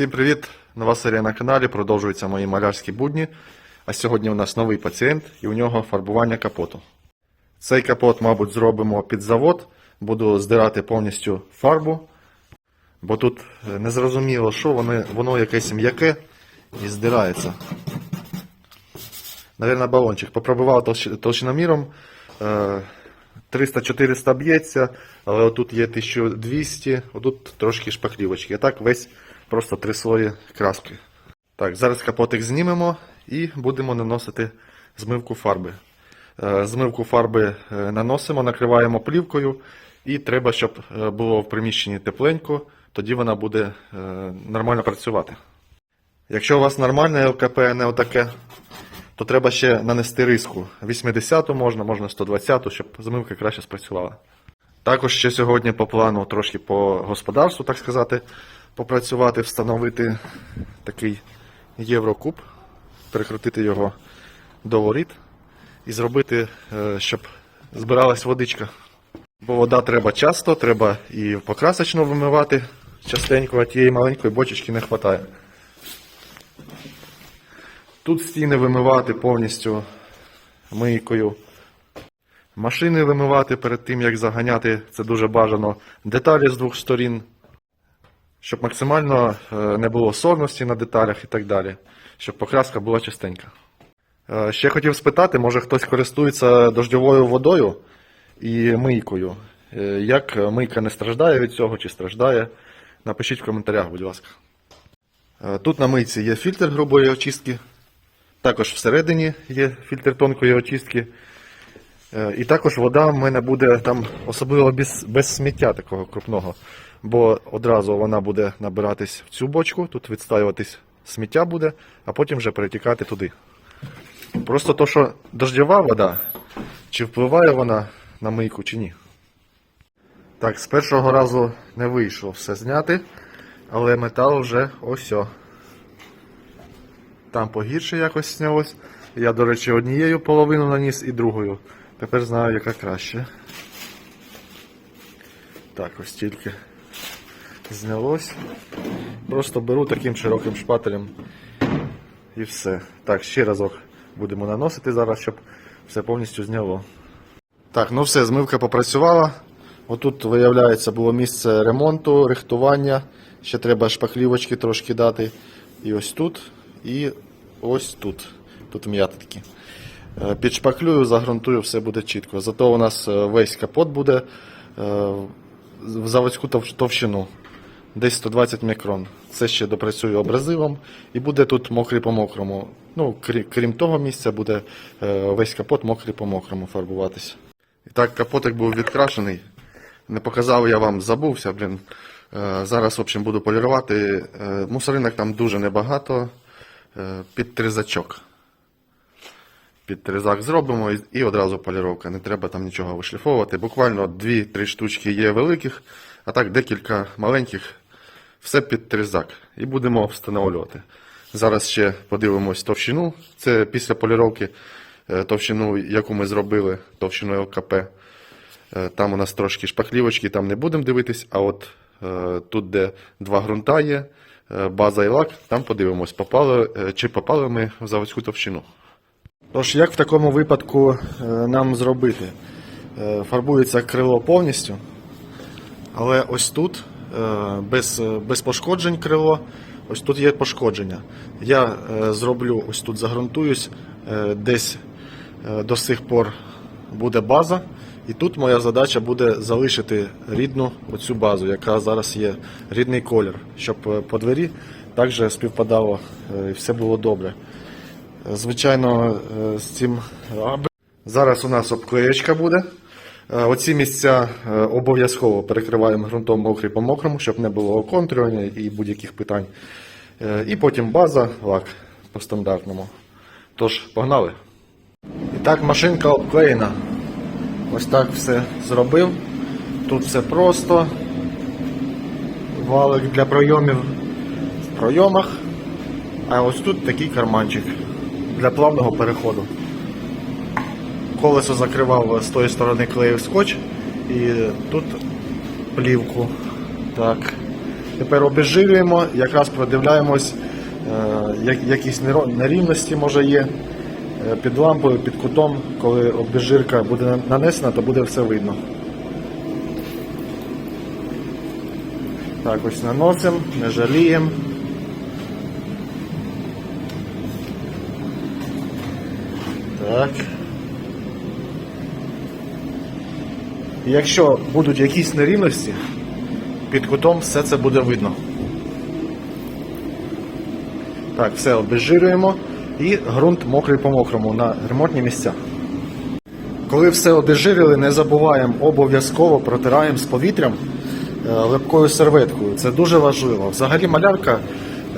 Всім привіт! Нова серія на каналі. Продовжуються мої малярські будні. А сьогодні у нас новий пацієнт і у нього фарбування капоту. Цей капот, мабуть, зробимо під завод. Буду здирати повністю фарбу, бо тут е, незрозуміло, що воно, воно якесь м'яке і здирається. Навірно, балончик. Попробував толщиноміром. е, 300-400 б'ється, але отут є 1200, отут трошки шпаклівочки. А так весь просто три слої краски. Так, зараз капотик знімемо і будемо наносити змивку фарби. Е, Змивку фарби е, наносимо, накриваємо плівкою, і треба, щоб е, було в приміщенні тепленько, тоді вона буде нормально працювати. Якщо у вас нормальне ЛКП, не отаке, то треба ще нанести риску. 80 можна, можна 120, щоб змивка краще спрацювала. Також ще сьогодні по плану трошки по господарству, так сказати, попрацювати, встановити такий єврокуб, перекрутити його до воріт і зробити, е, щоб збиралась водичка. Бо вода треба часто, треба і покрасочно вимивати частенько, а тієї маленької бочечки не вистачає. Тут стіни вимивати повністю мийкою. Машини вимивати перед тим, як заганяти, це дуже бажано. Деталі з двох сторін, щоб максимально е, не було сорності на деталях і так далі, щоб покраска була чистенька. Е, Ще хотів спитати, може хтось користується дождьовою водою і мийкою. Е, Як мийка не страждає від цього чи страждає? Напишіть в коментарях, будь ласка. Тут на мийці є фільтр грубої очистки. Також всередині є фільтр тонкої очистки. І також вода в мене буде там особливо без, без сміття такого крупного, бо одразу вона буде набиратись в цю бочку, тут відстаюватись сміття буде, а потім вже перетікати туди. Просто то, що дождьова вода, чи впливає вона на мийку, чи ні. Так, з першого разу не вийшло все зняти, але метал вже ось. Там погірше якось знялось. Я, до речі, однією половину наніс і другою. Тепер знаю, яка краще. Так, ось тільки знялось. Просто беру таким широким шпателем і все. Так, ще разок будемо наносити зараз, щоб все повністю зняло. Так, ну все, змивка попрацювала. Отут, виявляється, було місце ремонту, рихтування. Ще треба шпаклівочки трошки дати. І ось тут, і ось тут. Тут м'ята такі. Е, Підшпаклюю, загрунтую, все буде чітко. Зато у нас е, весь капот буде е, в заводську товщину. Десь 120 мікрон. Це ще допрацюю абразивом і буде тут мокрий по мокрому. Ну, крі- крім того місця, буде е, весь капот мокрий по мокрому фарбуватися. І так, капотик був відкрашений. Не показав я вам, забувся, блін. Е, Зараз, в общем, буду полірувати. Е, Мусоринок там дуже небагато. Під тризачок. Під тризак зробимо і одразу поліровка. Не треба там нічого вишліфовувати. Буквально 2-3 штучки є великих, а так декілька маленьких. Все під тризак. І будемо встановлювати. Зараз ще подивимось товщину. Це після поліровки е, товщину, яку ми зробили, товщину ЛКП. Е, Там у нас трошки шпаклівочки, там не будемо дивитись, а от е, тут, де два ґрунта є, база і лак, там подивимось, попали, чи попали ми в заводську товщину. Тож, як в такому випадку нам зробити? Фарбується крило повністю, але ось тут без, е, без пошкоджень крило, ось тут є пошкодження. Я е, зроблю ось тут загрунтуюсь, е, десь е, до сих пор буде база, і тут моя задача буде залишити рідну оцю базу, яка зараз є рідний колір, щоб е, по двері також співпадало е, і все було добре. Звичайно, е, з цим. Зараз у нас обклеєчка буде. Е, Оці місця е, обов'язково перекриваємо ґрунтом мокрий по мокрому, щоб не було оконтрювання і будь-яких питань. Е, І потім база, лак по стандартному. Тож, погнали. І так, машинка обклеєна. Ось так все зробив. Тут все просто. Валик для пройомів в пройомах. А ось тут такий карманчик для плавного переходу. Колесо закривав з тої сторони клеїв скотч і тут плівку. Так. Тепер обезжирюємо, якраз продивляємось, е, якісь нерівності може є. Е, Під лампою, під кутом, коли обезжирка буде нанесена, то буде все видно. Так, ось наносимо, не жаліємо. Так. Якщо будуть якісь нерівності, під кутом все це буде видно. Так, все обезжирюємо і ґрунт мокрий по мокрому на ремонтні місця. Коли все обезжирили, не забуваємо обов'язково протираємо з повітрям е, липкою серветкою. Це дуже важливо. Взагалі малярка,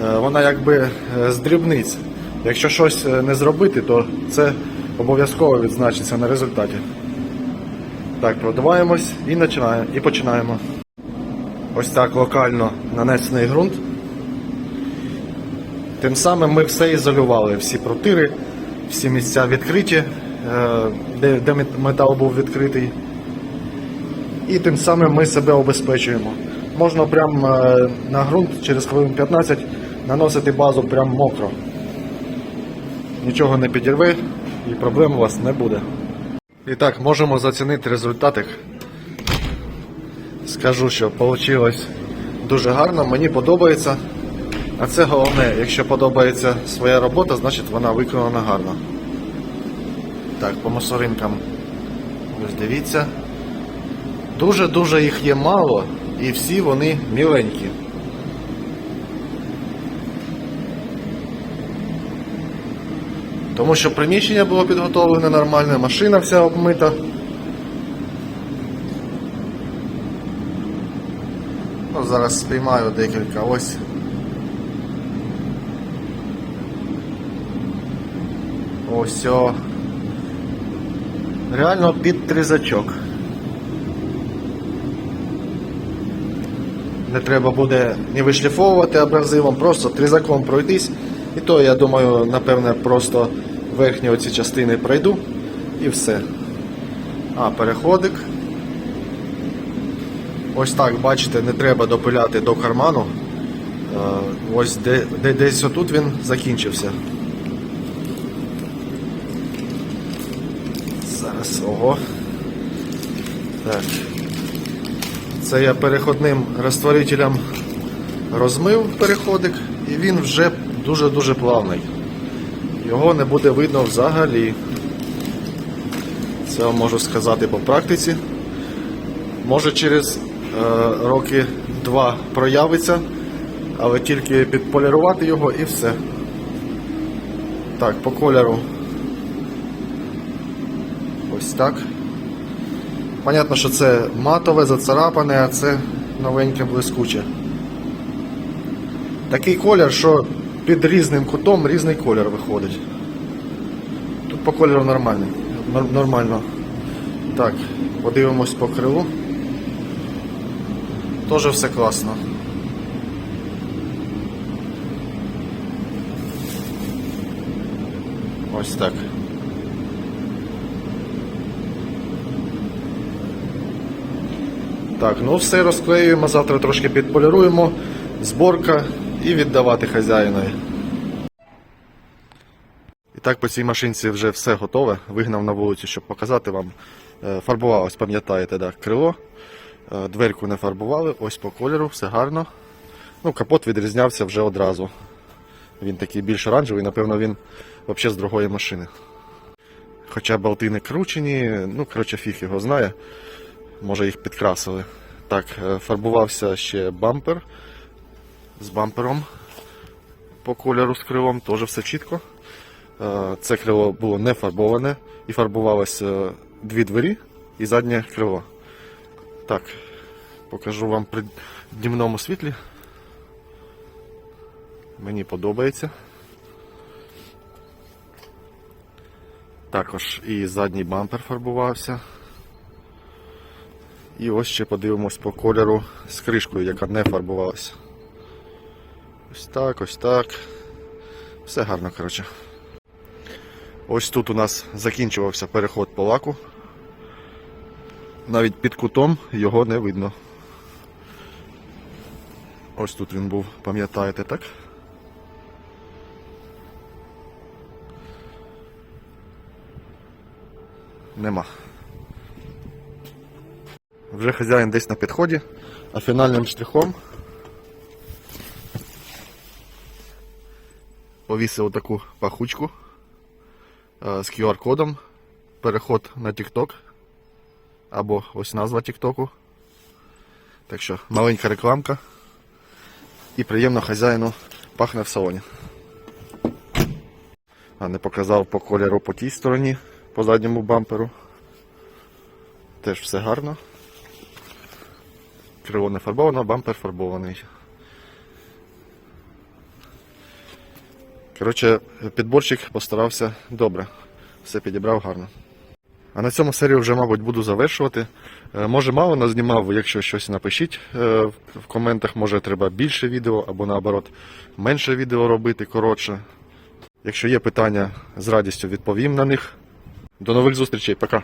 е, вона якби е, з дрібниць. Якщо щось не зробити, то це обов'язково відзначиться на результаті. Так, продуваємось і починаємо. І починаємо. Ось так локально нанесений ґрунт. Тим самим ми все ізолювали, всі протири, всі місця відкриті, е, де, де метал був відкритий. І тим самим ми себе обезпечуємо. Можна прямо е, на ґрунт через хвилин 15 наносити базу прямо мокро. Нічого не підірве і проблем у вас не буде. І так, можемо зацінити результатик. Скажу, що вийшло дуже гарно, мені подобається. А це головне, якщо подобається своя робота, значить вона виконана гарно. Так, по мусоринкам. Ось дивіться. Дуже-дуже їх є мало і всі вони міленькі. Тому що приміщення було підготовлене нормальне, машина вся обмита. Ну, зараз спіймаю декілька. Ось. Ось о. Реально під тризачок. Не треба буде ні вишліфовувати абразивом, просто тризаком пройтись. І то, я думаю, напевне, просто верхні оці частини пройду і все. А, переходик. Ось так, бачите, не треба допиляти до карману. Е, Ось де, де, десь отут він закінчився. Зараз, ого. Так. Це я переходним розтворителем розмив переходик, і він вже дуже-дуже плавний. Його не буде видно взагалі. Це можу сказати по практиці. Може через е, роки два проявиться, але тільки підполірувати його і все. Так, по кольору. Ось так. Понятно, що це матове, зацарапане, а це новеньке блискуче. Такий колір, що під різним кутом різний колір виходить. Тут по кольору нормальний. Нормально. Так, подивимось по крилу. Тоже все класно. Ось так. Так, ну все розклеюємо, завтра трошки підполіруємо, зборка і віддавати хазяїнові. І так по цій машинці вже все готове. Вигнав на вулицю, щоб показати вам. Е, Фарбувалось, пам'ятаєте, да, крило. Е, Дверку не фарбували, ось по кольору, все гарно. Ну, капот відрізнявся вже одразу. Він такий більш оранжевий, напевно, він взагалі з другої машини. Хоча болти не кручені, ну, коротше, фіг його знає. Може їх підкрасили. Так, е, фарбувався ще бампер з бампером по кольору з крилом, теж все чітко. Е, Це крило було не фарбоване і фарбувалося дві двері і заднє крило. Так, покажу вам при днівному світлі. Мені подобається. Також і задній бампер фарбувався. І ось ще подивимось по кольору з кришкою, яка не фарбувалася. Ось так, ось так. Все гарно, коротше. Ось тут у нас закінчувався переход по лаку. Навіть під кутом його не видно. Ось тут він був, пам'ятаєте, так? Нема. Вже хазяїн десь на підході, а фінальним штрихом повісив таку пахучку е, з QR-кодом. Переход на TikTok. Або ось назва TikTok. Так що маленька рекламка. І приємно хазяїну пахне в салоні. А не показав по кольору по тій стороні, по задньому бамперу. Теж все гарно. Крило не фарбовано, бампер фарбований. Коротше, підборчик постарався добре. Все підібрав гарно. А на цьому серію вже, мабуть, буду завершувати. Е, Може, мало назнімав, якщо щось напишіть е, в коментах, може треба більше відео або наоборот менше відео робити, коротше. Якщо є питання, з радістю відповім на них. До нових зустрічей, пока.